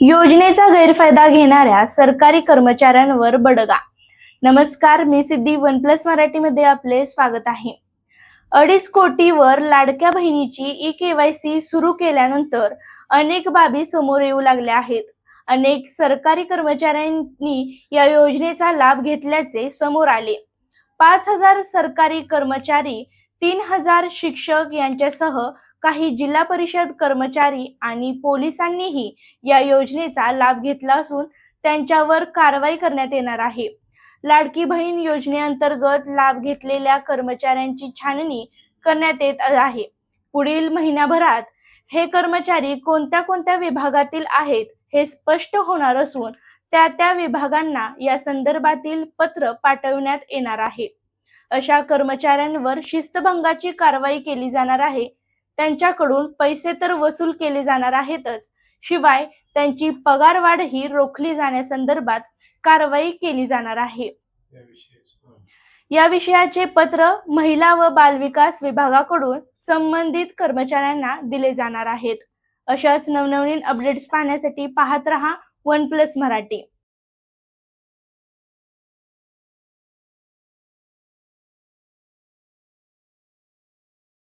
योजनेचा गैरफायदा घेणाऱ्या सरकारी कर्मचाऱ्यांवर बडगा. नमस्कार मी सिद्धी वन प्लस मराठीमध्ये आपले स्वागत आहे. अडीच कोटीवर लाडक्या बहिणीची ई केवायसी सुरू केल्यानंतर अनेक बाबी समोर येऊ लागल्या आहेत. अनेक सरकारी कर्मचाऱ्यांनी या योजनेचा लाभ घेतल्याचे समोर आले. पाच हजार सरकारी कर्मचारी तीन हजार शिक्षक यांच्यासह काही जिल्हा परिषद कर्मचारी आणि पोलिसांनीही या योजनेचा लाभ घेतला असून त्यांच्यावर कारवाई करण्यात येणार आहे. लाडकी बहीण योजनेअंतर्गत लाभ घेतलेल्या कर्मचाऱ्यांची छाननी करण्यात येत आहे. पुढील महिन्याभरात हे कर्मचारी कोणत्या कोणत्या विभागातील आहेत हे स्पष्ट होणार असून त्या त्या विभागांना या संदर्भातील पत्र पाठवण्यात येणार आहे. अशा कर्मचाऱ्यांवर शिस्तभंगाची कारवाई केली जाणार आहे. त्यांच्याकडून पैसे तर वसूल केले जाणार आहेतच. शिवाय त्यांची पगारवाढही रोखली जाण्यासंदर्भात कारवाई केली जाणार आहे. या विषयाचे पत्र महिला व बालविकास विभागाकडून संबंधित कर्मचाऱ्यांना दिले जाणार आहेत. अशाच नवनवीन अपडेट्स पाहण्यासाठी पाहत रहा वन प्लस मराठी.